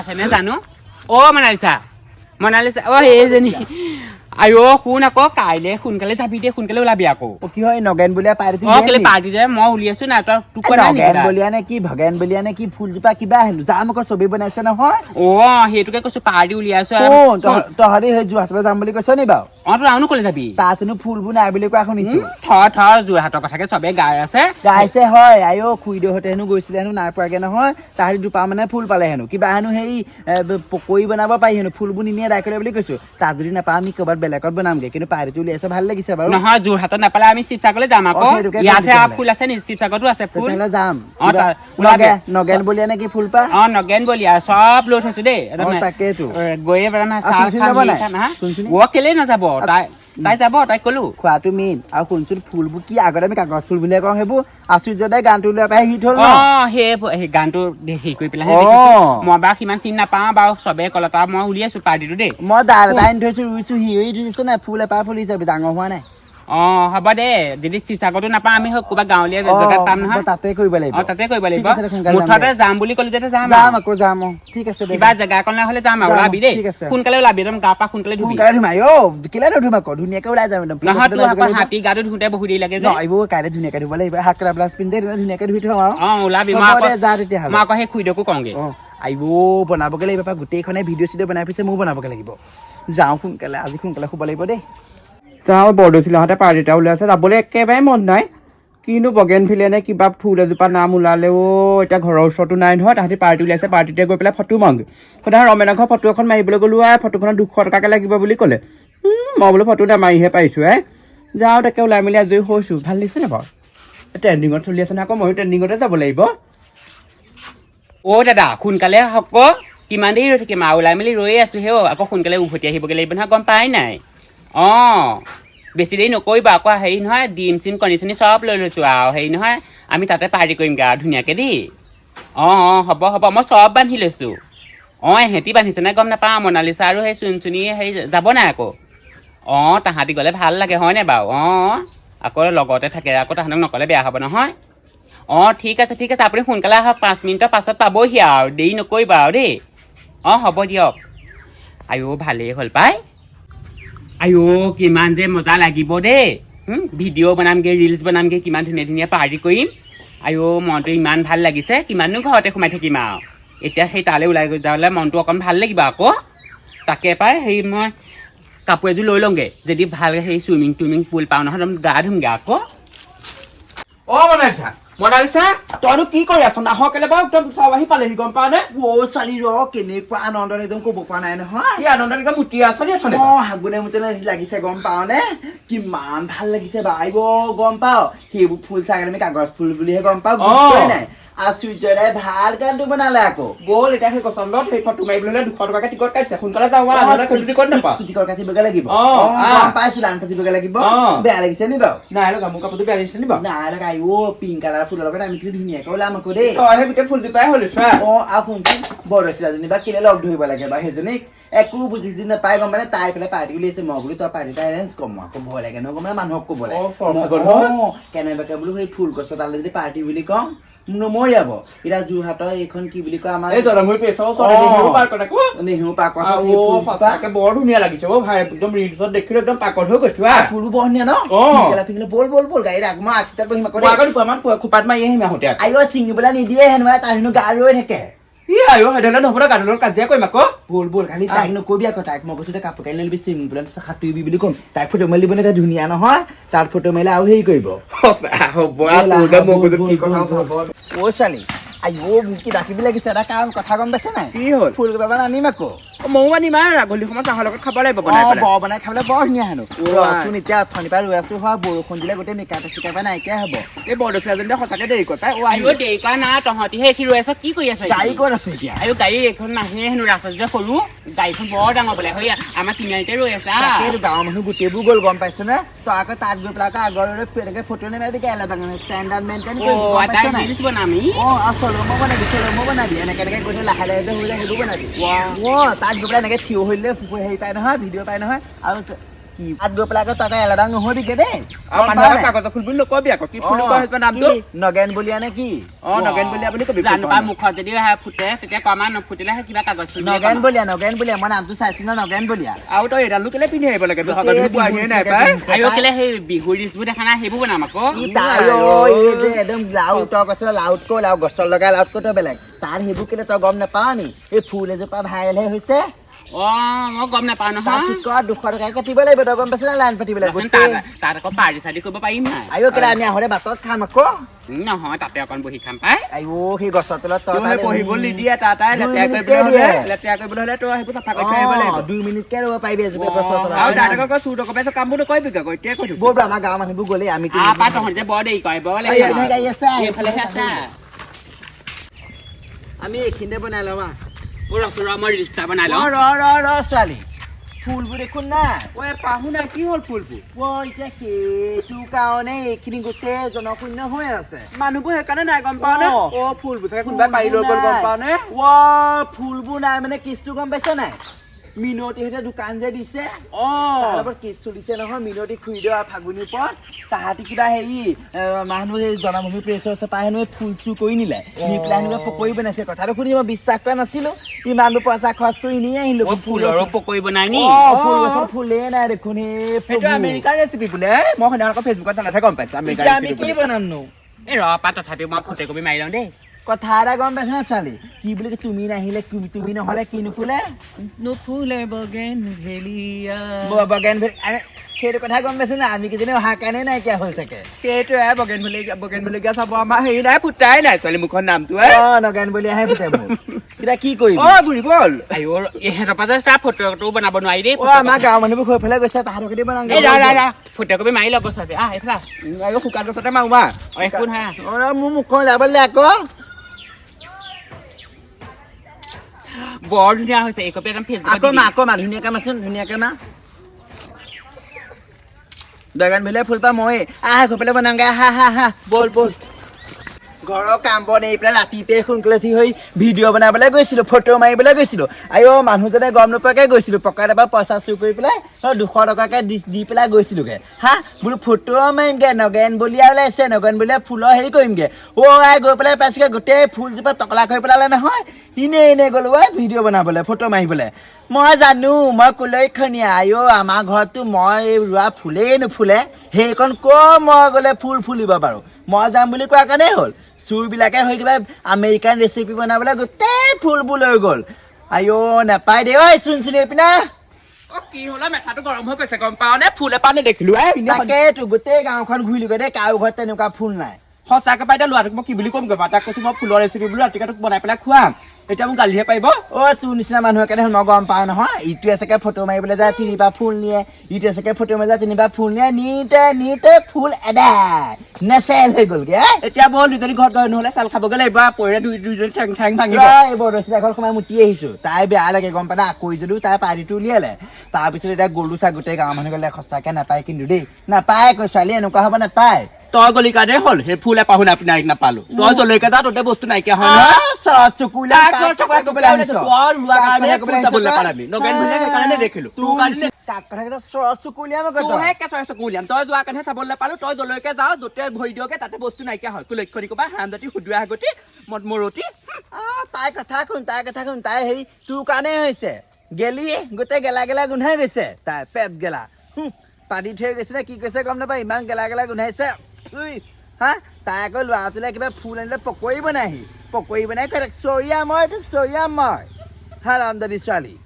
আছেনে জানো অ মনালিছা মনালিছা অ এইজনী আইঅ শুন আকৌ কাইলে সোনকালে যাবি দে সোনকালে ওলাবি আকৌ কি হয় নগেন বলিয়া পাৰ্টি অ কেলে পাৰ্টি যে মই উলিয়াইছো না তই তোক নগেন? বলিয়া নে কি ভগেন বলিয়া নে কি ফুলজোপা কিবা হেনো যাম আকৌ ছবি বনাইছে নহয় অ সেইটোকে কৈছো পাৰ্টি উলিয়াইছো তহঁতি সেই যোৰহাটলৈ যাম বুলি কৈছ নি বাৰু অ তই আৰুনো কলে যাবি? তাত হেনো ফুলবোৰ নাই বুলি কোৱা শুনিছো উম, থ থ যোৰহাটৰ কথাকে চবে গাই আছে। গাইছে হয় আইঅ খুৰীদেউহঁতে হেনো গৈছিলে হেনো নাই পোৱাগে নহয়। তাহাঁতি দুপা মানে ফুল পালে হেনো। কিবা হেনো সেই ব- বনাব পাৰি হেনো ফুলবোৰ নিনিয়ে দাই কৰে বুলি কৈছো। তাত যদি নাপাওঁ আমি ক'ৰবাত বেলেগত বনামগে। কিন্তু পাৰ্টিটো উলিয়াইছে ভালো লাগিছে বাৰু। নহয় যোৰহাটত নাপালে আমি শিৱসাগৰলৈ যাম আকৌ। ইয়াতহে ফুল আছে নি? শিৱসাগৰতো আছে ফুল। যাম। নগেন বলিয়া নে কি ফুল পা? অ নগেন বলিয়া চব লৈ থৈছো দেই। অ, তাকেইতো। গৈয়ে পেলাই নহয় আৰু চাহ চুনচুনি খাম যাব হেৰি নাই? খাম, হা? চুনচুনি? অ কেলে নাযাব। তাই তাই যাব তাইক কলো। খোৱাটো মেইন আৰু শুনচোন ফুলবোৰ কি আগতে আমি কাগজ ফুল বুলিয়ে কওঁ সেইবোৰ আশ্চৰ্যদায় গানটো উলিয়াই পাই হিট হ'ল সেই গানটো হেৰি কৰি পেলাই। মই বাৰু সিমান চিনি নাপাওঁ বাৰু চবে কলত আৰু মই উলিয়াইছো পাৰ্টিটো দেই। মই দাল এটা আনি থৈছো ৰুইছো হিৰি ধুইছো নাই ফুল এপাহ ফুলিছে ডাঙৰ হোৱা নাই। অ হ'ব দে। যদি শিৱসাগৰতো নাপাওঁ আমি ক'ৰবাত গাঁৱলীয়া জেগাত পাম নহয়। তাতে কৰিব লাগিব। অ তাতে কৰিব লাগিব। মুঠতে যাম বুলি ক'লে যেতিয়া যাম যাম আকৌ যাম অ। ঠিক আছে কিবা জেগা কলে হ'লে যাম আৰু ওলাবি দেই। ঠিক আছে। সোনকালে ওলাবি একদম গা পা সোনকালে ধুবি। সোনকালে ধুমাই অ কেলে নুধুম আকৌ? ধুনীয়াকে ওলাই যাম একদম। নহয় তোৰ আকৌ হাতী গাটো ধুওঁতে বহুত দেৰি লাগে যে। এইবোৰ কাইলৈ ধুনীয়াকে ধুব লাগিব। কাটা ব্লাছ পিন্ধি ধুনীয়াকে ধুই থম আৰু। অ ওলাবি মই আকৌ যা তেতিয়াহ'লে। মই আকৌ সেই খুৰীদেউকো কওঁগে। অ আইব বনাবগে লাগিব গোটেইখনে ভিডিঅ' চিডিঅ' বনাই পিছে ময়ো বনাবগে লাগিব। যাওঁ সোনকালে আজি সোনকালে শুব লাগিব দেই। যাওঁ বৰদৈচিলাহঁতে পাৰ্টি এটা উলিয়াইছে যাবলৈ একেবাৰে মন নাই। কিনো বগেন ভিলে নে কিবা ফুল এজোপা নাম ওলালেও এতিয়া ঘৰৰ ওচৰতো নাই নহয় তাহাঁতি পাৰ্টি উলিয়াইছে পাৰ্টিতে গৈ পেলাই ফটো মাৰোঁগৈ সদায় ৰমেন ঘৰ ফটো এখন মাৰিবলৈ গ'লো আৰু ফটোখনত দুশ টকাকৈ লাগিব বুলি ক'লে। মই বোলো ফটো নামাৰিহে পাৰিছোঁ হে যাওঁ তাকে ওলাই মেলি আজৰি হৈছোঁ। ভাল লাগিছে নে বাৰু? ট্ৰেণ্ডিঙত চলি আছে নহয় আকৌ ময়ো ট্ৰেণ্ডিঙতে যাব লাগিব। অ দাদা সোনকালে আকৌ। কিমান দেৰি ৰৈ থাকিম আৰু ওলাই মেলি ৰৈয়ে আছো অ, আকৌ সোনকালে উভতি আহিবগৈ লাগিব নহয় গম পাই নাই? অ বেছি দেৰি নকৰিবা আকৌ হেৰি নহয় ডিম চিম কণী চণী চব লৈ লৈছো আৰু হেৰি নহয় আমি তাতে পাৰ্টি কৰিমগৈ আৰু ধুনীয়াকৈ দেই। অঁ অঁ হ'ব হ'ব মই চব বান্ধি লৈছোঁ। অঁ এহেঁতি বান্ধিছে নে গম নাপাওঁ মনালিছা আৰু সেই চুনচুনি হেৰি যাব নাই আকৌ। অঁ তাহাঁতি গ'লে ভাল লাগে হয়নে বাৰু? অঁ আকৌ লগতে থাকে আকৌ তাহাঁতক নক'লে বেয়া হ'ব নহয়। অঁ ঠিক আছে ঠিক আছে আপুনি সোনকালে আহক পাঁচ মিনিটৰ পাছত পাবহি আৰু দেৰি নকৰিবা আৰু দেই। অঁ হ'ব দিয়ক। আইঅ ভালেই হ'ল পাই। আইঅ কিমান যে মজা লাগিব দেই। ভিডিঅ' বনামগৈ ৰিলচ বনামগৈ কিমান ধুনীয়া ধুনীয়া পাৰ্টি কৰিম। আইঅ মনটো ইমান ভাল লাগিছে কিমাননো ঘৰতে সোমাই থাকিম আৰু। এতিয়া সেই তালৈ ওলাই যাবলৈ মনটো অকণ ভাল লাগিব আকৌ। তাকে পাই হেৰি মই কাপোৰ এযোৰ লৈ লওঁগৈ। যদি ভাল হেৰি চুইমিং টুইমিং পুল পাওঁ নহয় গা ধুমগৈ আকৌ। অ মনালিছা মনালিছা তইনো কি কৰি আছ? নাহ কেলে বাৰু একদম চব আহি পালেহি গম পাৱ নে? অ ছোৱালী ৰ কেনেকুৱা আনন্দ একদম ক'ব পৰা নাই নহয়। কি আনন্দ একদম উঠি আছ নি আছ অ হাগুনে মুতে লাগিছে গম পাৱ নে? কিমান ভালো লাগিছে বাইব গম পাৱ। সেইবোৰ ফুল চাই আমি কাগজ ফুল বুলিহে গম পাওঁ অ। আর সুইচারে ভার গান তুমি না বল এটা হে কসম লট ফটো মাৰিবলৈ না দুফর বাকা টিকট কাটিছে ফোন কলা টিকট আর না কইলি লাগিব অ আম পাইছ লান লাগিব বেয়া লাগিছে নি বাৰু নাই এলো গামু কাপোৰটো বেয়া লাগিছে নি বাৰু না এলো গাই ও পিঙ্ক কালার ফুল লগা আমি কি ধুনিয়া কইলা আমাকো দে অ সেই গোটেই ফুল দিপাই হলো চোৱা। অ আ ফোন বড় সিলা জনি বা কিলে লগ ধৰিব লাগে বা সেইজনীক? একো বুজি নাপাই গম মানে তাই পেলাই পাৰ্টি উলিয়াইছে মই বোলো তই পাৰ্টি এটা এৰেঞ্জ কম মই আকৌ ভয় লাগে নহয় গম মানে মানুহক ক'ব লাগে। কেনেবাকে বোলো সেই ফুল গছৰ তালে যদি পাৰ্টি বুলি কওঁ নমৰিয়াব এতিয়া যোৰহাটৰ এইখন কি বুলি কয় আমাৰ। নেহেৰু বৰ ধুনীয়া লাগিছে অ ভাই একদম ৰিলচত দেখিলো একদম পাকত হৈ গৈছো আৰু বৰ ধুনীয়া ন। ফিকিলা বল বল বল আগ মই আগচিটাত বহিম আকৌ খোপাত মাৰি আহিম আহোঁতে। আইঅ ছিঙিবলৈ নিদিয়ে হেনো মানে তাৰ হেনো গা ৰৈ থাকে। ই আয়ো সেইডালে নহ'ব ন গাডালৰ কাজিয়া কৰিম আকৌ বল বল খালি তাইক নকবি আকৌ তাইক মই কৈছো তই কাপোৰ কানি লৈ ল'বি চুইমিং পুলত সাঁতুৰিবি বুলি ক'ম তাইক ফটো মাৰি দিবলৈ তাই ধুনীয়া নহয় তাত ফটো মাৰিলে আৰু হেৰি কৰিব হ'ব ব'ল, তোৰ মই ব'ল, কৈছো ব'ল, কি কথা ব'ল, ব'ল। অ ছোৱালী আইঅ মোক কিবা কিবি লাগিছে? এটা কাম কথা গম পাইছে নাই? কি হ'ল? ফুল আনিম আকৌ। ময়ো আনিম আৰু সময়ত চাহৰ লগত খাব লাগিব অ বনাই পেলাই। বৰ বনাই খাবলৈ বৰ ধুনীয়া হেনো। অ, ৰচোন এতিয়া অথনিৰ পৰা ৰৈ আছো হয় বৰষুণ দিলে গোটেই মেকআপ চেকআপ নাইকিয়া হ'ব। এই বৰদৈচিলাজনীয়ে সঁচাকে দেৰি কৰে পাই অ আহিব। আইঅ দেৰি কৰা না তহঁতিহে এইখিনি ৰৈ আছ কি কৰি আছ গাড়ী ক'ত আছে এতিয়া? আইঅ গাড়ী এইখন নাহে হেনো ৰাস্তাটো যে সৰু গাড়ীখন বৰ ডাঙৰ বোলে হৈ আমাৰ তিনিআলিতে ৰৈ আছে। গাঁৱৰ মানুহ গোটেইবোৰ গ'ল গম পাইছ নে? তই আকৌ তাত গৈ পেলাই আকৌ আগৰ এনেকে ফটো নেমাৰিবি ষ্টেণ্ডাৰ্ড মেইনটেইন অ কৰিবি বনাবি এনেকে এনেকে গৈ লাহে লাহে যে হৈ যায় সেইবোৰ বনাবি। অ তাত গৈ পেলাই এনেকে থিয় হৈ দিলে হেৰি পাই নহয় ভিডিঅ' পাই নহয় আৰু কি? তাত গৈ পেলাই আকৌ তই এলাদাং নহবিগে দেই। নাই? কাগজৰ ফুল বুলি নকবি আকৌ। কি ফুল কোৱা হৈছে নামটো? নগেন বলিয়া নে কি? অ নগেন বলিয়া বুলি কবি জানো মুখত যদি ফুটে তেতিয়া কমা নুফুটিলে কিবা কাগজ নগেন। বলিয়া নগেন বলিয়া মই নামটো চাইছো ন নগেন বলিয়া। আৰু তই এডালো কেলে পিন্ধি আহিব লাগে নাই বিহু পাই। আৰু কেলে সেই বিহুৰ ৰিলচবোৰ দেখা নাই সেইবোৰ বনাম আকৌ। একদম লাউড তই কৈছ লাউডকৈ লাউ গছৰ লগাই লাউডকৈ তই বেলেগ। তাৰ সেইবোৰ কেলে তই গম নাপাৱ নি? এই ফুল এজোপা ভাইৰেলহে হৈছে। গম নাপাওঁ তাত নহয় টিকট দুশ টকাই কাটিব লাগিব তই গম পাইছ নে লাইন পাতিবলৈ ৰচোন, গোটেই তাত তাত আকৌ পাৰ্টি চাৰ্টি কৰিব পাৰিম নাই আইঅ কেলে আমি আহোঁতে বাটত খাম আকৌ উম, নহয় তাতে অকণ বহি খাম পাই আইঅ সেই গছৰ তলত তই তোৰ সেই তাত পঢ়িব উম, নিদিয়ে তাৰ তাই দুই লেতেৰা মিনিটকে কৰিবলৈ হ'লে দিয়ে। লেতেৰা কৰিবলৈ হ'লে তই সেইবোৰ চাফা কৰি থৈ আহিব অ, লাগিব দুই মিনিটকে ৰ'ব পাৰিবি এজোপা অ, গছৰ তলত আৰু তাত আৰু আকৌ চুৰ ডকাইছে কামবোৰ নকৰিবি আকৌ এতিয়াই কৈ ব'ল থৈছো আমাৰ গাঁৱৰ মানুহবোৰ গ'লেই আমি আ পা তহঁতি যে বৰ দেৰি কৰে বৰ এই এইপিনে গাড়ী আছে, এইফালেহে আছে আমি এইখিনিতে বনাই ল'ম আহ। ওরা সোরা আমার রিস্তা বানালো। র কি হল ফুলবু? ওইটা কি তু কারণে এইখিনি গোটেই জনশূন্য হৈ আছে। মানুহবোৰ সেইকাৰণে নাই গম পাও নে? অ ফুলবু চাগে গম পাও নে? ৱ ফুলবু নাই মানে কিছু গম পাইছে নাই? মিনতিহঁতে দোকান যে দিছে। লগত কেছ চলিছে নহয় মিনতি খুৰীদেউ আৰু ফাগুনিৰ ওপৰত তাহাঁতি কিবা হেৰি মানুহ এই জনমভূমি প্ৰেছৰ আছে পাই হেনো ফুল চুৰ কৰি নিলে। নি পেলাই হেনো পকৰি বনাইছে। কথাটো শুনি মই বিশ্বাস কৰা নাছিলো। ইমানবোৰ পইচা খৰচ কৰি নিয়ে আহিলো। ফুলৰো পকৰি বনাই নি? ফুল গছত ফুলেই নাই দেখোন সেইটো আমেৰিকাৰ ৰেচিপি বোলে। মই সেইদিনা আকৌ ফেচবুকত চালাইহে গম পাইছো আমেৰিকাৰ আমি কি বনামনো? এই ৰ পা তথাপিও মই ফটো কপি মাৰি লওঁ দেই। কথা এটা গম পাইছ নে ছোৱালী? কি বুলি তুমি নাহিলে তুমি নহলে কি নুফুলে? নুফুলে বগেন ভেলিয়া। বগেন ভেলি সেইটো কথা গম পাইছো না? আমি কেইজনী অহা কাৰণে নাইকিয়া হ'ল চাগে। সেইটোৱে বগেন ভেলিগা বগেন ভেলিগা চাব। আমাৰ হেৰি নাই ফুটাই নাই ছোৱালী মুখৰ নামটো অ নগেন বুলি আহে ফুটে এতিয়া কি কৰিবি? অ বুঢ়ী বল। ইহঁতৰ পৰা তাৰ ফটোটো বনাব নোৱাৰি দেই অ আমাৰ গাঁৱৰ মানুহবোৰ হৈ পেলাই গৈছে তাহাঁতৰ খেতি বনাম এই ৰা ৰা ৰা ফটো কপি মাৰি লগ গছতে। আহ এইফালে শুকান গছতে মাৰো মা একো মোৰ মুখখন যাবলৈ আকৌ। বৰ ধুনীয়া হৈছে এই কপি একদম ফেচবুকত আকৌ দি মা দিম। আকৌ মা ধুনীয়াকে মাচোন ধুনীয়াকে মা বেগান ভেলিয়া ফুল পা মই আহ গৈ পেলাই বনামগে আহা আহা আহা ব'ল ব'ল ঘৰৰ কাম বন এৰি পেলাই ৰাতিতে সোনকালে হৈ ভিডিঅ' বনাবলৈ গৈছিলোঁ, ফটো মাৰিবলৈ গৈছিলোঁ। আইঅ মানুহজনে গম নোপোৱাকৈ গৈছিলোঁ পকেট এবাৰ পইচা চুৰ কৰি পেলাই দুশ টকাকৈ দি দি পেলাই গৈছিলোঁগৈ। হা, বোলো ফটো মাৰিমগৈ, নগেন বলিয়া ওলাইছে, নগেন বলিয়া ফুলৰ হেৰি কৰিমগৈ। অ' আই গৈ পেলাই পাইছোগৈ, গোটেই ফুলজোপা টকলা কৰি পেলালে নহয়। এনেই এনেই গ'লো ঐ ভিডিঅ' বনাবলৈ, ফটো মাৰিবলৈ। মই জানো, মই কুলক্ষণীয়া আইঅ, আমাৰ ঘৰততো মই ৰোৱা ফুলেই নুফুলে। সেইকণ ক' মই গ'লে ফুল ফুলিব পাৰোঁ। মই যাম বুলি কোৱা কাৰণেই হ'ল। চোৰবিলাকে হৈ কিবা আমেৰিকান ৰেচিপি বনাবলৈ গোটেই ফুলবোৰ লৈ গ'ল। আইঅ নাপায় দেই। ঐ চোন চোন এইপিনে অ কি হ'লে মেথাটো গৰম হৈ গৈছে গম পাৱ নে? ফুল এপাহ নেদেখিলো এ তাকেতো গোটেই গাঁওখন ঘূৰিলোগৈ দেই। কাৰো ঘৰত তেনেকুৱা ফুল নাই। সঁচাকে পাই এতিয়া ল'ৰাটোক মই কি বুলি ক'ম গৈ তাক কৈছো মই ফুলৰ ৰেচিপি বোলো তোক বনাই পেলাই খুৱাম। এতিয়া মোক গালিহে পাৰিব? অ' তোৰ নিচিনা মানুহৰ কাৰণে মই গম পাওঁ নহয়। ইটোৱে চাগে ফটো মাৰিবলৈ যায় তিনিবাৰ ফুল নিয়ে। ইটোৱে চাগে ফটো মাৰিবলৈ যায় তিনিবাৰ ফুল নিয়ে। নিওঁতে নিওঁতে ফুল এদাই নেচেল হৈ গ'লগে। এতিয়া ব'ল দুজনী ঘৰত গৈ নহ'লে চাল খাবগৈ লাগিব পৰিৰে দুই দুইজনী ঠেং ঠেং ভাঙিব। এই বৰদৈচিলা ঘৰত সোমাই মুতি আহিছো। তাই বেয়া লাগে গম পানা আকৌ যদিও তাই পাৰ্টিটো উলিয়ালে। তাৰপিছত এতিয়া গ'লো চা গোটেই গাঁৱৰ মানুহ গ'লে সঁচাকে নাপায় কিন্তু দেই। নাপায় আকৌ ছোৱালী এনেকুৱা হ'ব নাপায়। তই গলি কাৰণে হল সেই ফুলে পাহু না পিনাইক না পালো তই জলকীয়া যা ততে বস্তু নাইকিয়া হয় না চকুলা টকা কবলে আহিছো তোৰ লুৱা কাৰণে কবলে বললে পাৰাবি নগেন ভুলে কাৰণে দেখিলো তোৰ কাৰণে কথা শুন তাই কথা শুন তাই হেৰি তোৰ কাৰণে হৈছে গেলিয়ে গোটেই গেলা গেলা গোন্ধাই গৈছে তাই পেট গেলা পানী থৈ গৈছে কি কৈছে গম নাপায় ইমান গেলা গেলা গোন্ধাইছে સુઈ હા તારા કોઈ વાંચલે કે ભાઈ ફૂલ એટલે પકોઈ બનાવી પકોઈ બનાવી કરે સોરિયા મળે સોરિયા મળે હા રામદાની ચાલી